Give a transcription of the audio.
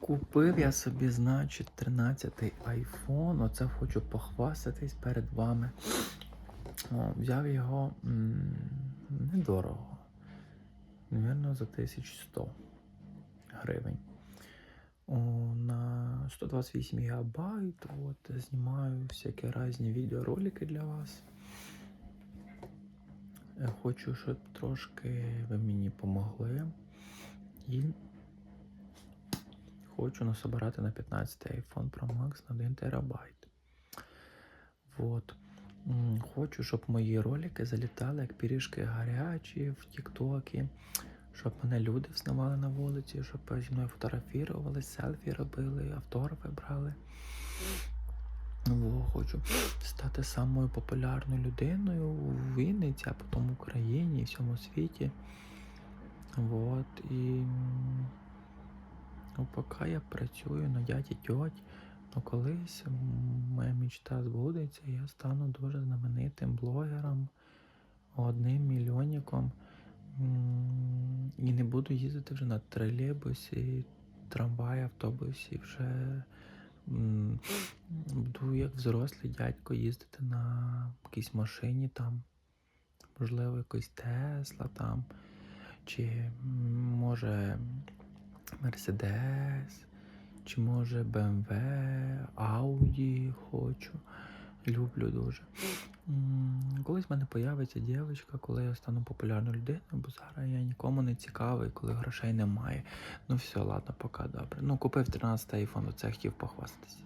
Купив я собі, значить, 13-й iPhone. Оце хочу похвастатись перед вами. О, взяв його м, недорого. Навірно, за 1100 гривень. О, на 128 гігабайт. От, знімаю всякі різні відеоролики для вас. Е, Хочу, щоб трошки ви мені помогли. І хочу насобирати на 15 iPhone Pro Max на 1 терабайт. Вот. Хочу, щоб мої ролики залітали як пиріжки гарячі в Тіктокі, щоб мене люди взнавали на вулиці, щоб зі мною фотографірували, селфі робили, автографи брали. Во, хочу стати самою популярною людиною у Вінниці, а потім в Україні і всьому світі. Вот, і ну, поки я працюю на дяді тьоть, ну колись моя мечта збудеться, я стану дуже знаменитим блогером, одним мільйонником. І не буду їздити вже на тролейбусі, трамваї, автобусі, вже буду як взрослий дядько їздити на якійсь машині там, можливо, якийсь Тесла там, чи може Мерседес, чи може БМВ, Ауді хочу. Люблю дуже. Колись в мене появиться дівчинка, коли я стану популярною людиною, бо зараз я нікому не цікавий, коли грошей немає. Ну все, ладно, пока добре. Ну, купив 13 айфон, оце хотів похвастатися.